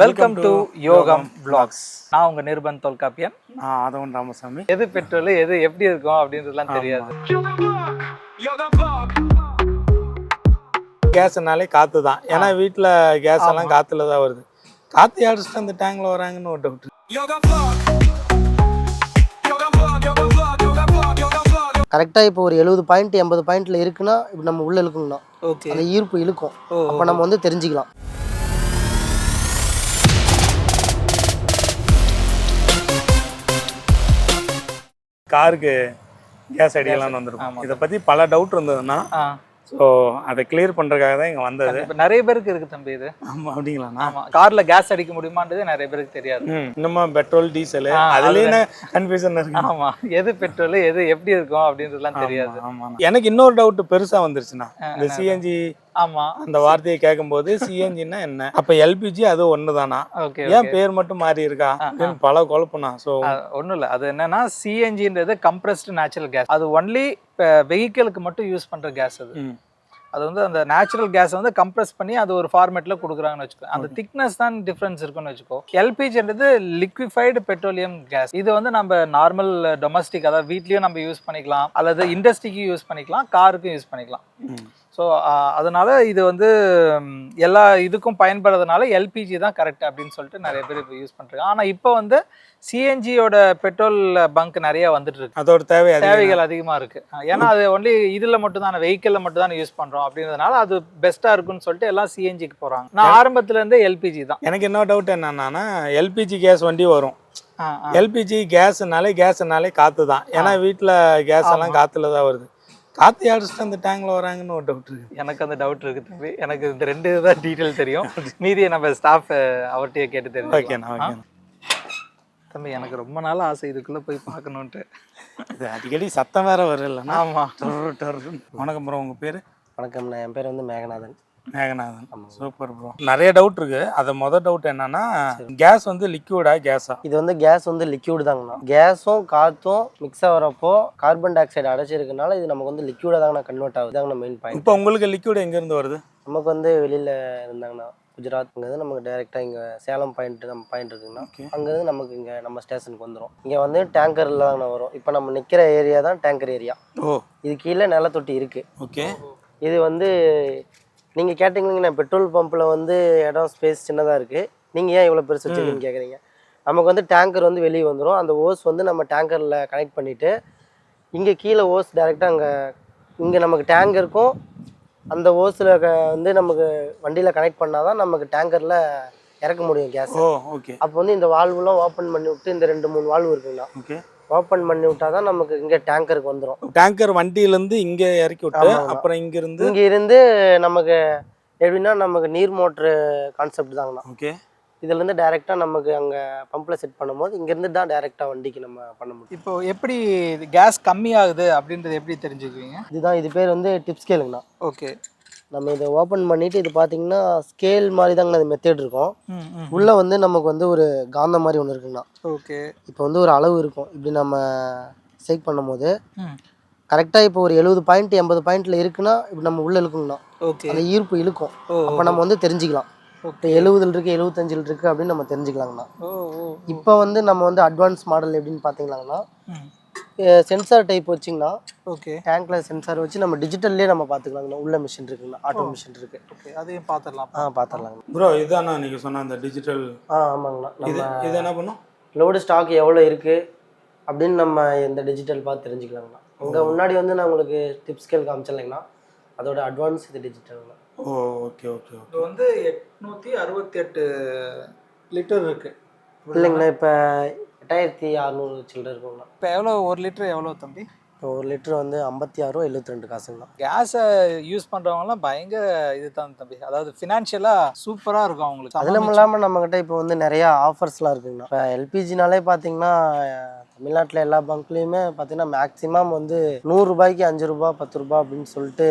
Welcome to யோகம் vlogs. நான் உங்க நிருபன் தொல்காப்பியன். நான் ஆதவன் ராமசாமி. எது பெட்ரோல் எது எப்படி இருக்கும் அப்படின்றதுலாம் தெரியாது. கேஸ்னாலே காத்து தான். ஏன்னா வீட்டில் கேஸ் எல்லாம் காத்துல தான் வருது. காத்து அடிச்சுட்டு அந்த டேங்க்ல வராங்கன்னு ஒரு டவுட் கரெக்டாக இப்போ ஒரு எழுபது பாயிண்ட் எண்பது பாயிண்ட்ல இருக்குன்னா இப்போ நம்ம உள்ள இழுக்கணும்னா ஓகே அந்த ஈர்ப்பு இழுக்கும். ஓ அப்போ நம்ம வந்து தெரிஞ்சுக்கலாம். காருக்கு கேஸ் அடிக்கலாம்னு வந்திருக்கோம். இதை பத்தி பல டவுட் இருந்ததுன்னா ஸோ அதை கிளியர் பண்றதுக்காக தான் இங்க வந்தது. இப்ப நிறைய பேருக்கு இருக்கு தம்பி இது. ஆமா அப்படிங்களாண்ணா? ஆமா. கார்ல கேஸ் அடிக்க முடியுமான்றது நிறைய பேருக்கு தெரியாது. இன்னமும் பெட்ரோல் டீசல் அதுலேயே கன்ஃபியூஷன் இருக்கு. ஆமா. எது பெட்ரோல் எது எப்படி இருக்கும் அப்படின்றதுலாம் தெரியாது. ஆமா எனக்கு இன்னொரு டவுட் பெருசா வந்துருச்சுண்ணா. இந்த சிஎன்ஜி ஆமா. அந்த வார்த்தையை கேட்கும்போது சிஎன்ஜின்னா என்ன? அப்ப எல்பிஜி அது ஒண்ணுதானா? ஏன் பேர் மட்டும் மாறி இருக்கா? பல குழப்பம்னா ஸோ ஒன்றும் இல்லை அது என்னன்னா சிஎன்ஜின்றது கம்ப்ரஸ்டு நேச்சுரல் கேஸ் அது ஒன்லி வெஹிக்கிளுக்கு மட்டும் யூஸ் பண்ற கேஸ் அது. அது வந்து அந்த நேச்சுரல் கேஸை வந்து கம்ப்ரஸ் பண்ணி அது ஒரு ஃபார்மேட்டில் கொடுக்குறாங்கன்னு வச்சுக்கோ. அந்த திக்னஸ் தான் டிஃப்ரென்ஸ் இருக்குன்னு வச்சுக்கோ. எல்பிஜின்றது லிக்விஃபைடு பெட்ரோலியம் கேஸ் இது வந்து நம்ம நார்மல் டொமஸ்டிக் அதாவது வீட்லேயும் நம்ம யூஸ் பண்ணிக்கலாம். அல்லது இண்டஸ்ட்ரிக்கு யூஸ் பண்ணிக்கலாம். காருக்கும் யூஸ் பண்ணிக்கலாம். ஸோ அதனால இது வந்து எல்லா இதுக்கும் பயன்படுறதுனால எல்பிஜி தான் கரெக்ட் அப்படின்னு சொல்லிட்டு நிறைய பேர் இப்போ யூஸ் பண்ணுறாங்க ஆனால் இப்போ வந்து சிஎன்ஜியோட பெட்ரோல் பங்க் நிறைய வந்துட்டு இருக்கு. அதோட தேவை. தேவைகள் அதிகமாக இருக்கு. அஹ் ஏன்னா அது ஒன்லி இதில் மட்டும் தான் வெஹிக்கிளில் மட்டும் தான் யூஸ் பண்ணுறோம் அப்படின்றதுனால அது பெஸ்ட்டாக இருக்குன்னு சொல்லிட்டு எல்லாம் சிஎன்ஜிக்கு போகிறாங்க நான் ஆரம்பத்துல இருந்தே எல்பிஜி தான். எனக்கு என்ன டவுட் என்னன்னா எல்பிஜி கேஸ் வண்டி வரும். எல்பிஜி கேஸ்னாலே கேஸ்னாலே காத்து தான். ஏன்னா வீட்டில் கேஸ் எல்லாம் காத்துல தான் வருது. காத்து அடிச்சுட்டு அந்த டேங்க்ல வராங்கன்னு ஒரு டவுட் இருக்கு. எனக்கு அந்த டவுட் இருக்கு தம்பி. எனக்கு இந்த ரெண்டு தான் டீட்டெயில் தெரியும். மீதியை நம்ம ஸ்டாஃப் அவர்கிட்டயே கேட்டு ஓகேண்ணா ஓகேண்ணா தம்பி எனக்கு ரொம்ப நாள் ஆசை இதுக்குள்ள போய் பார்க்கணுன்ட்டு இது அடிக்கடி சத்தம் வேற வரும் இல்லைண்ணா ஆமா வணக்கம் ப்ரோ உங்க பேரு? வணக்கம் நான் என் பேர் வந்து மேகநாதன். மேகநாதன். Super bro. நிறைய டவுட் இருக்கு. அது மொதல் டவுட் என்னன்னா கேஸ் வந்து லிக்விடா கேஸா இது வந்து கேஸ் வந்து லிக்யூடு தாங்கண்ணா. கேஸும் காற்றும் மிக்ஸ் ஆகிறப்போ கார்பன் டை ஆக்சைடு அடைச்சிருக்கனால இது நமக்கு வந்து லிக்யூடாக தாங்கண்ணா கன்வெர்ட் ஆகுது. தாங்கண்ணா மெயின் பாயிண்ட் இப்போ உங்களுக்கு லிக்விட் எங்க இருந்து வருது? நமக்கு வந்து வெளியில் இருந்தாங்கண்ணா. குஜராத்ங்கிறது நமக்கு டேரெக்டாக இங்கே சேலம் பாயிண்ட் நம்ம பாயிண்ட் இருக்குங்கண்ணா. Okay. அங்கேருந்து நமக்கு இங்கே நம்ம ஸ்டேஷனுக்கு வந்துடும் இங்கே வந்து டேங்கரில் தாங்கண்ணா வரும். இப்போ நம்ம நிற்கிற ஏரியா தான் டேங்கர் ஏரியா இது கீழே நிலத்தொட்டி இருக்குது ஓகே இது வந்து நீங்கள் கேட்டிங்கன்னா பெட்ரோல் பம்பில் வந்து இடம் ஸ்பேஸ் சின்னதாக இருக்குது நீங்கள் ஏன் இவ்வளோ பெருசு வச்சுருக்கீங்கன்னு கேட்குறீங்க நமக்கு வந்து டேங்கர் வந்து வெளியே வந்துடும் அந்த ஓஸ் வந்து நம்ம டேங்கரில் கனெக்ட் பண்ணிவிட்டு இங்கே கீழே ஓஸ் டேரெக்டாக அங்கே இங்கே நமக்கு டேங்கருக்கும் அந்த ஓஸில் வந்து நமக்கு வண்டியில் கனெக்ட் பண்ணால் தான் நமக்கு டேங்கரில் இறக்க முடியும் கேஸ் ஓகே அப்போ வந்து இந்த வால்வுலாம் ஓப்பன் பண்ணி விட்டு இந்த ரெண்டு மூணு வால்வு இருக்குங்களா ஓகே ஓப்பன் பண்ணி விட்டா தான் நமக்கு இங்கே டேங்கருக்கு வந்துடும் டேங்கர் வண்டியில இருந்து இங்க இறக்கி விட்டு. அப்புறம் இங்க இருந்து இங்கே இருந்து நமக்கு எப்படின்னா நமக்கு நீர் மோட்ரு கான்செப்ட் தாங்கண்ணா. ஓகே இதுலேருந்து டைரெக்டாக நமக்கு அங்கே பம்பில் செட் பண்ணும்போது இங்கேருந்து தான் டைரெக்டாக வண்டிக்கு நம்ம பண்ண முடியும். இப்போ எப்படி கேஸ் கம்மி ஆகுது அப்படின்றது எப்படி தெரிஞ்சுக்குவீங்க? இதுதான் இது பேர் வந்து டிப் ஸ்கேலுங்கண்ணா ஓகே நம்ம இதை ஓப்பன் பண்ணிவிட்டு இது பார்த்தீங்கன்னா ஸ்கேல் மாதிரி தாங்கண்ணா இது மெத்தட் இருக்கும். உள்ளே வந்து நமக்கு வந்து ஒரு காந்தம் மாதிரி ஒன்று இருக்குங்கண்ணா. ஓகே. இப்போ வந்து ஒரு அளவு இருக்கும். இப்படி நம்ம செக் பண்ணும்போது ம். கரெக்டாக இப்போ ஒரு எழுபது பாயிண்ட் எண்பது பாயிண்ட்ல இருக்குன்னா இப்படி நம்ம உள்ளே இழுக்கணும்னா ஓகே. அந்த ஈர்ப்பு இழுக்கும். அப்போ நம்ம வந்து தெரிஞ்சுக்கலாம். இப்போ எழுபதுல இருக்கு எழுபத்தஞ்சில் இருக்கு அப்படின்னு நம்ம தெரிஞ்சுக்கலாங்கண்ணா. இப்போ வந்து நம்ம வந்து அட்வான்ஸ் மாடல் எப்படின்னு பார்த்தீங்களாங்கன்னா ம். சென்சார் டைப் வச்சிங்கன்னா ஓகே. டேங்க்ல சென்சார் வச்சு நம்ம டிஜிட்டல்லே நம்ம பார்த்துக்கலாங்கண்ணா உள்ள மிஷின் இருக்குங்கண்ணா ஆட்டோ மிஷின் இருக்கு. ஓகே அதையும் பார்த்துடலாம் ஆ பார்த்துடலாங்கண்ணா ப்ரோ இதாண்ணா நீங்க சொன்ன அந்த டிஜிட்டல் ஆ ஆமாங்கண்ணா. இது நம்ம இது என்ன பண்ணும்? லோடு ஸ்டாக் எவ்வளோ இருக்கு அப்படின்னு நம்ம இந்த டிஜிட்டல் பார்த்து தெரிஞ்சுக்கலாங்கண்ணா. உங்க முன்னாடி வந்து நான் உங்களுக்கு டிப் ஸ்கேல் காமிச்சிடலைங்கண்ணா அதோட அட்வான்ஸ் இது டிஜிட்டல்ண்ணா ஓ ஓகே ஓகே ஓகே. இது வந்து எட்நூத்தி அறுபத்தி எட்டு லிட்டர் இருக்கு. இல்லைங்கண்ணா இப்போ எட்டாயிரத்தி அறநூறு சில்லற இருக்குங்கண்ணா இப்போ எவ்வளோ ஒரு லிட்டர் எவ்வளோ தம்பி? இப்போ ஒரு லிட்டர் வந்து ஐம்பத்தி ஆறு ரூபா எழுபத்தி ரெண்டு காசுங்கண்ணா. கேஸை யூஸ் பண்ணுறவங்கலாம் பயங்கர இதுதான் தம்பி. அதாவது ஃபினான்ஷியலாக சூப்பராக இருக்கும் அவங்களுக்கு. அதுவும் இல்லாமல் நம்மக்கிட்ட இப்போ வந்து நிறையா ஆஃபர்ஸ்லாம் இருக்குங்கண்ணா. இப்போ எல்பிஜினாலே பார்த்தீங்கன்னா தமிழ்நாட்டில் எல்லா பங்க்லேயுமே பார்த்தீங்கன்னா மேக்ஸிமம் வந்து நூறுரூபாய்க்கு அஞ்சு ரூபா பத்து ரூபா அப்படின்னு சொல்லிட்டு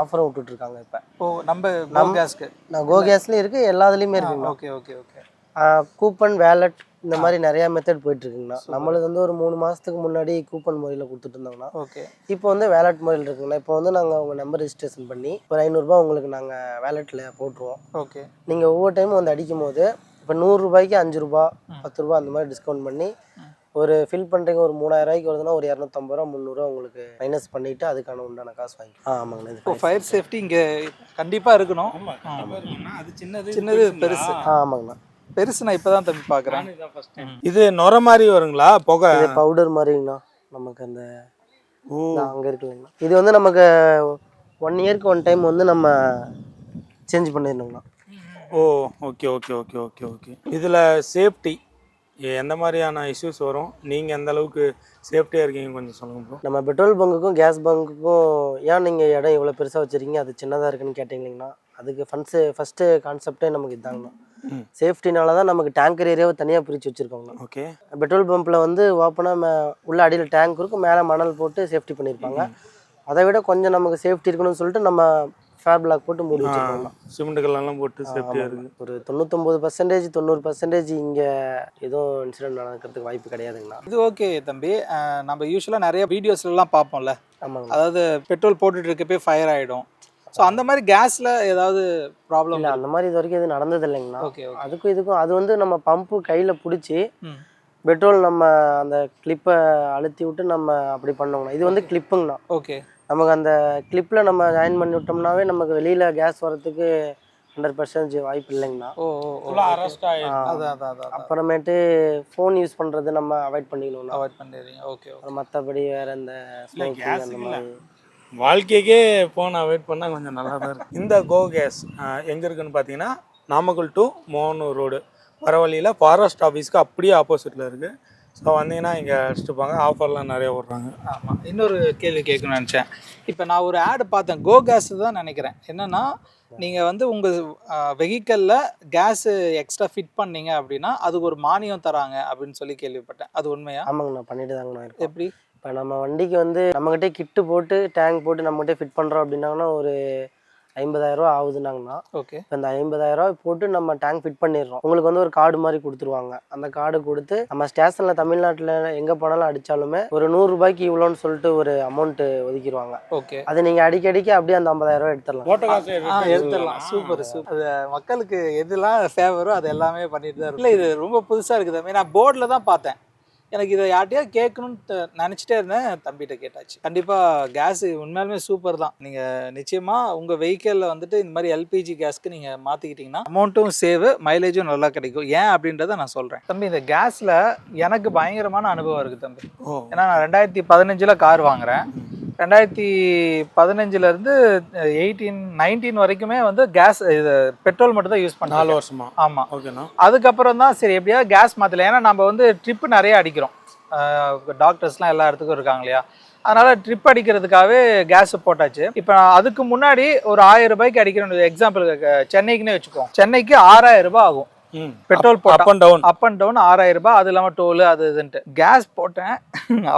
ஆஃபரும் விட்டுட்ருக்காங்க இப்போ. இப்போ நம்ம நம்ம கேஸ்க்கு நான் கோ கேஸ்லேயும் இருக்குது எல்லாத்துலேயுமே இருக்குங்கண்ணா. Okay okay okay coupon wallet இந்த மாதிரி நிறையா மெத்தட் போயிட்டுருக்குங்கண்ணா. நம்மளுக்கு வந்து ஒரு மூணு மாதத்துக்கு முன்னாடி கூப்பன் முறையில் கொடுத்துட்டு இருந்தாங்கண்ணா ஓகே. இப்போ வந்து வேலட் முறையில் இருக்குங்கண்ணா. இப்போ வந்து நாங்கள் உங்கள் நம்பர் ரெஜிஸ்ட்ரேஷன் பண்ணி ஒரு ஐநூறுரூபா உங்களுக்கு நாங்கள் வேலெட்டில் போட்டுருவோம். ஓகே. நீங்கள் ஒவ்வொரு டைமும் வந்து அடிக்கும் போது இப்போ நூறுரூபாய்க்கு அஞ்சு ரூபா பத்து ரூபா அந்த மாதிரி டிஸ்கவுண்ட் பண்ணி ஒரு ஃபில் பண்ணுறீங்க ஒரு மூணாயிரம் ரூபாய்க்கு வருதுன்னா ஒரு இரநூத்தம்பது ரூபா முந்நூறுரூவா உங்களுக்கு மைனஸ் பண்ணிட்டு அதுக்கான உண்டான காசு வாங்கி ஆ ஆமாங்கண்ணா. இது இப்போ ஃபயர் சேஃப்டி இங்கே கண்டிப்பாக இருக்கணும். அது சின்னது சின்னது பெருசு. ஆ ஆமாங்கண்ணா. பெருசு நான் இப்போ தான் தம்பி பார்க்குறேன் இது நுர மாதிரி வருங்களா? புகை? இது பவுடர் மாதிரிங்கண்ணா. நமக்கு அந்த ஓ. அங்கே இருக்கு இல்லைங்கண்ணா இது வந்து நமக்கு ஒன் இயர்க்கு ஒன் டைம் வந்து நம்ம சேஞ்ச் பண்ணிடணுங்கண்ணா. ஓ okay okay okay okay okay இதில் சேஃப்டி எந்த மாதிரியான இஷ்யூஸ் வரும்? நீங்கள் எந்த அளவுக்கு சேஃப்டியாக இருக்கீங்க கொஞ்சம் சொல்லுங்க ப்ரோ நம்ம பெட்ரோல் பங்குக்கும் கேஸ் பங்குக்கும் ஏன் நீங்கள் இடம் இவ்வளோ பெருசாக வச்சுருக்கீங்க? அது சின்னதாக இருக்குன்னு கேட்டிங்களா அதுக்கு ஃபண்ட்ஸு ஃபஸ்ட்டு கான்செப்டே நமக்கு இதாங்கண்ணா. சேஃப்டினால தான் நமக்கு டேங்கர் ஏரியாவை தனியாக பிரித்து வச்சுருக்கோங்கண்ணா ஓகே. பெட்ரோல் பம்பில் வந்து ஓப்பனாக உள்ள அடியில் டேங்க் இருக்கும் மேலே மணல் போட்டு சேஃப்டி பண்ணியிருப்பாங்க. அதை விட கொஞ்சம் நமக்கு சேஃப்டி இருக்கணும்னு சொல்லிட்டு நம்ம ஃபேர் பிளாக் போட்டு மூடி வச்சுருக்கோங்கண்ணா சிமெண்ட் கல்லெல்லாம் போட்டு சேஃப்டியாக இருக்குது. ஒரு தொண்ணூத்தொம்பது பர்சன்டேஜ் தொண்ணூறு பர்சன்டேஜ் இங்கே எதுவும் இன்சிடென்ட் நடக்கிறதுக்கு வாய்ப்பு கிடையாதுங்கண்ணா. இது ஓகே தம்பி. நம்ம யூஸ்வலாக நிறைய வீடியோஸ்லாம் பார்ப்போம்ல. ஆமாங்க அதாவது பெட்ரோல் போட்டுட்டு இருக்கப்பே ஃபயர் ஆகிடும் ஸோ அந்த மாதிரி கேஸில் ஏதாவது ப்ராப்ளம் இல்லை அந்த மாதிரி இது வரைக்கும் எதுவும் நடந்தது இல்லைங்கண்ணா ஓகே அதுக்கும் இதுக்கும் அது வந்து நம்ம பம்பு கையில் பிடிச்சி பெட்ரோல் நம்ம அந்த கிளிப்பை அழுத்தி விட்டு நம்ம அப்படி பண்ணோங்கண்ணா இது வந்து கிளிப்புங்கண்ணா ஓகே நமக்கு அந்த கிளிப்பில் நம்ம ஜாயின் பண்ணி விட்டோம்னாவே நமக்கு வெளியில் கேஸ் வரதுக்கு ஹண்ட்ரட் பர்சன்டேஜ் வாய்ப்பு இல்லைங்கண்ணா. அப்புறமேட்டு ஃபோன் யூஸ் பண்ணுறது நம்ம அவாய்ட் பண்ணிக்கணும்ண்ணா. அவாய்ட் பண்ணிடுறீங்க. ஓகே ஓகே மற்றபடி வேறு இந்த ஸ்மோக்கிங் அந்த மாதிரி. வாழ்க்கைக்கே ஃபோன் அவாய்ட் பண்ணால் கொஞ்சம் நல்லா தான் இருக்கு. இந்த கோ கேஸ் எங்கே இருக்குன்னு பார்த்தீங்கன்னா நாமக்கல் டு மோகனூர் ரோடு வர வழியில் ஃபாரஸ்ட் ஆஃபீஸ்க்கு அப்படியே ஆப்போசிட்டில் இருக்குது ஸோ வந்தீங்கன்னா இங்கே அடிச்சுட்டுப்பாங்க ஆஃபர்லாம் நிறைய விட்றாங்க ஆமாம் இன்னொரு கேள்வி கேட்கணும்னு நினச்சேன். இப்போ நான் ஒரு ஆடு பார்த்தேன். கோ கேஸ் தான் நினைக்கிறேன். என்னன்னா நீங்கள் வந்து உங்கள் வெஹிக்கலில் கேஸு எக்ஸ்ட்ரா ஃபிட் பண்ணீங்க அப்படின்னா அதுக்கு ஒரு மானியம் தராங்க அப்படின்னு சொல்லி கேள்விப்பட்டேன். அது உண்மையா? ஆமாங்கண்ணா. பண்ணிட்டு தாங்கண்ணா எப்படி? இப்போ நம்ம வண்டிக்கு வந்து நம்மகிட்டே கிட்டு போட்டு டேங்க் போட்டு நம்மகிட்டே ஃபிட் பண்ணுறோம் அப்படின்னாங்கன்னா ஒரு ஐம்பதாயிரரூவா ஆகுதுனாங்கண்ணா ஓகே இப்போ இந்த ஐம்பதாயிரரூவா போட்டு நம்ம டேங்க் ஃபிட் பண்ணிடுறோம். உங்களுக்கு வந்து ஒரு கார்டு மாதிரி கொடுத்துருவாங்க. அந்த கார்டு கொடுத்து நம்ம ஸ்டேஷனில் தமிழ்நாட்டில் எங்கே போனாலும் அடித்தாலுமே ஒரு நூறு ரூபாய்க்கு இவ்வளோன்னு சொல்லிட்டு ஒரு அமௌண்ட்டு ஒதுக்கிடுவாங்க. ஓகே அது நீங்கள் அடிக்கடிக்கு அப்படியே அந்த ஐம்பதாயிரரூவா எடுத்துடலாம். எடுத்துடலாம். Super super. அது மக்களுக்கு எதெல்லாம் ஃபேவரோ அது எல்லாமே பண்ணிட்டு தான் இல்லை இது ரொம்ப புதுசாக இருக்குது. நான் போர்டில் தான் பார்த்தேன். எனக்கு இதை யார்ட்டையாவது கேட்கணும்னு நினச்சிட்டே இருந்தேன். தம்பிகிட்ட கேட்டாச்சு. கண்டிப்பாக கேஸ் உண்மையாலுமே சூப்பர் தான். நீங்கள் நிச்சயமாக உங்கள் வெஹிக்கிளில் வந்துட்டு இந்த மாதிரி எல்பிஜி கேஸ்க்கு நீங்கள் மாற்றிக்கிட்டிங்கன்னா அமௌண்ட்டும் சேவ் மைலேஜும் நல்லா கிடைக்கும். ஏன் அப்படின்றத நான் சொல்கிறேன் தம்பி இந்த கேஸில் எனக்கு பயங்கரமான அனுபவம் இருக்குது தம்பி. ஏன்னா நான் ரெண்டாயிரத்தி பதினஞ்சில் கார் வாங்குறேன். ரெண்டாயிரத்தி பதினஞ்சுலேருந்து எயிட்டீன் நைன்டீன் வரைக்குமே வந்து கேஸ் இது பெட்ரோல் மட்டும் தான் யூஸ் நாலு பண்ணாலும் வருஷமா? ஆமாம் ஓகேண்ணா அதுக்கப்புறம் தான் சரி எப்படியாவது கேஸ் மாற்றல ஏன்னா நம்ம வந்து ட்ரிப்பு நிறைய அடிக்கிறோம். டாக்டர்ஸ்லாம் எல்லா இடத்துக்கும் இருக்காங்க இல்லையா? அதனால ட்ரிப் அடிக்கிறதுக்காகவே கேஸ் போட்டாச்சு. இப்போ அதுக்கு முன்னாடி ஒரு ஆயிரம் ரூபாய்க்கு அடிக்கிற எக்ஸாம்பிள் சென்னைக்குன்னே வச்சுக்கோம் சென்னைக்கு ஆறாயிரம் ரூபாய் ஆகும். Petrol up and down up and down ஆறாயிரம் ரூபாய் அது இல்லாமல் டோல் அது இதுன்ட்டு. கேஸ் போட்டேன்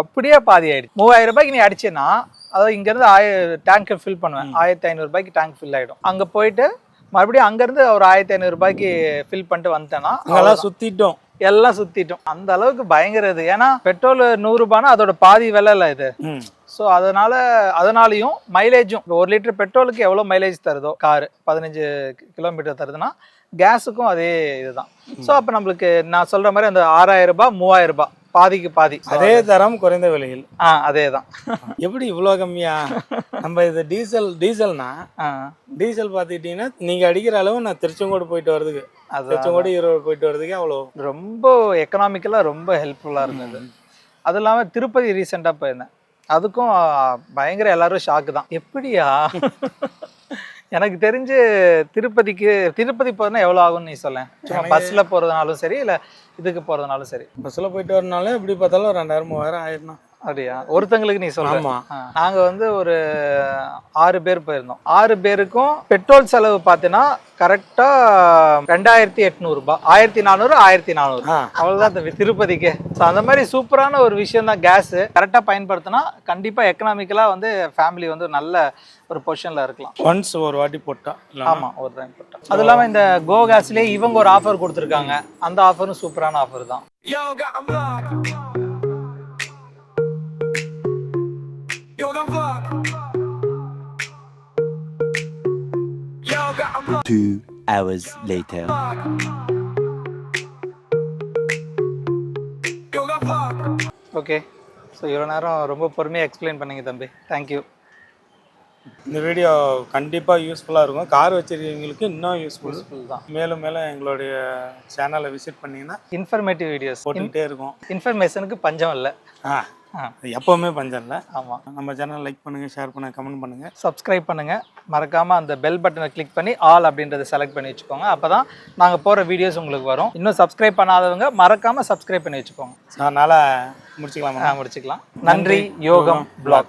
அப்படியே பாதி ஆயிடுச்சு மூவாயிரம் ரூபாய்க்கு நீ அடிச்சேன்னா அதாவது இங்கேருந்து ஆய டேங்க் ஃபில் பண்ணுவேன். ஆயிரத்தி ஐநூறுபாய்க்கு டேங்க் ஃபில் ஆகிடும் அங்கே போயிட்டு மறுபடியும் அங்கேருந்து ஒரு ஆயிரத்தி ஐநூறுபாய்க்கு ஃபில் பண்ணிட்டு வந்துட்டேன்னா அங்கெல்லாம் சுற்றிட்டோம் எல்லாம் சுத்திட்டோம். அந்த அளவுக்கு பயங்கர இது. ஏன்னா பெட்ரோல் நூறுரூபானா அதோட பாதி விலை இல்லை இது. ம். ஸோ அதனால அதனாலையும் மைலேஜும் ஒரு லிட்டர் பெட்ரோலுக்கு எவ்வளோ மைலேஜ் தருதோ காரு பதினஞ்சு கிலோமீட்டர் தருதுன்னா கேஸுக்கும் அதே இதுதான். ஸோ அப்போ நம்மளுக்கு நான் சொல்ற மாதிரி அந்த ஆறாயிரம் ரூபாய் மூவாயிரம் ரூபாய் பாதிக்கு பாதி. அதே தரம் குறைந்த விலையில். ஆ அதே தான் எப்படி இவ்வளோ கம்மியா? நம்ம இது டீசல் டீசல்னா டீசல் பார்த்துக்கிட்டிங்கன்னா நீங்கள் அடிக்கிற அளவு நான் திருச்செங்கோடு போயிட்டு வர்றதுக்கு அது திருச்செங்கோடு ஈரோடு போயிட்டு வர்றதுக்கே அவ்வளோ. ரொம்ப எக்கனாமிக்கலாக ரொம்ப ஹெல்ப்ஃபுல்லாக இருந்தது. அது இல்லாமல் திருப்பதி ரீசெண்டாக போயிருந்தேன். அதுக்கும் பயங்கர எல்லாரும் ஷாக்கு தான். எப்படியா? எனக்கு தெரிஞ்சு திருப்பதிக்கு திருப்பதி போகிறதுனா எவ்வளோ ஆகும்னு நீ சொல்லேன்? சும்மா பஸ்ஸில் போகிறதுனாலும் சரி இல்லை இதுக்கு போகிறதுனாலும் சரி. பஸ்ஸில் போயிட்டு வரனாலே எப்படி பார்த்தாலும் ஒரு ரெண்டாயிரம் மூவாயிரம் ஆயிடணும் அப்படியா? ஒருத்தங்களுக்கு நீ சொல்ல ஆமா. நாங்கள் வந்து ஒரு ஆறு பேர் போயிருந்தோம். ஆறு பேருக்கும் பெட்ரோல் செலவு பார்த்தீங்கன்னா கரெக்டாக ரெண்டாயிரத்தி எட்நூறுபா ஆயிரத்தி நானூறு ஆயிரத்தி நானூறு. அவ்வளோதான் தம்பி திருப்பதிக்கு. ஸோ அந்த மாதிரி சூப்பரான ஒரு விஷயம் தான் கேஸு கரெக்டாக பயன்படுத்தினா கண்டிப்பாக எக்கனாமிக்கலாக வந்து ஃபேமிலி வந்து நல்ல ஒரு பொசிஷனில் இருக்கலாம். ஒன்ஸ் ஒரு வாட்டி போட்டா ஆமாம் ஒரு டைம் போட்டோம் அது இல்லாமல் இந்த கோ கேஸ்லேயே இவங்க ஒரு ஆஃபர் கொடுத்துருக்காங்க. அந்த ஆஃபரும் சூப்பரான ஆஃபர் தான். Two hours later. Okay so இவ்வளோ நேரம் ரொம்ப பொறுமையாக எக்ஸ்பிளைன் பண்ணுங்க தம்பி. தேங்க்யூ இந்த வீடியோ கண்டிப்பாக யூஸ்ஃபுல்லாக இருக்கும். கார் வச்சிருக்கவங்களுக்கு இன்னும் யூஸ்ஃபுல் தான். மேலும் மேலும் எங்களுடைய சேனலை விசிட் பண்ணிங்கன்னா இன்ஃபர்மேட்டிவ் வீடியோஸ் போட்டுக்கிட்டே இருக்கும். இன்ஃபர்மேஷனுக்கு பஞ்சம் இல்லை. ஆ எப்போவுமே பஞ்சம் இல்லை. ஆமாம் நம்ம சேனல் லைக் பண்ணுங்கள் ஷேர் பண்ணுங்கள் கமெண்ட் பண்ணுங்கள் சப்ஸ்கிரைப் பண்ணுங்கள் மறக்காமல் அந்த பெல் பட்டனை கிளிக் பண்ணி ஆல் அப்படின்றத செலக்ட் பண்ணி வச்சுக்கோங்க. அப்போ தான் நாங்கள் போகிற வீடியோஸ் உங்களுக்கு வரும். இன்னும் சப்ஸ்கிரைப் பண்ணாதவங்க மறக்காமல் சப்ஸ்கிரைப் பண்ணி வச்சுக்கோங்க. அதனால் முடிச்சுக்கலாமா? முடிச்சுக்கலாம். நன்றி. யோகம் பிளாக்ஸ்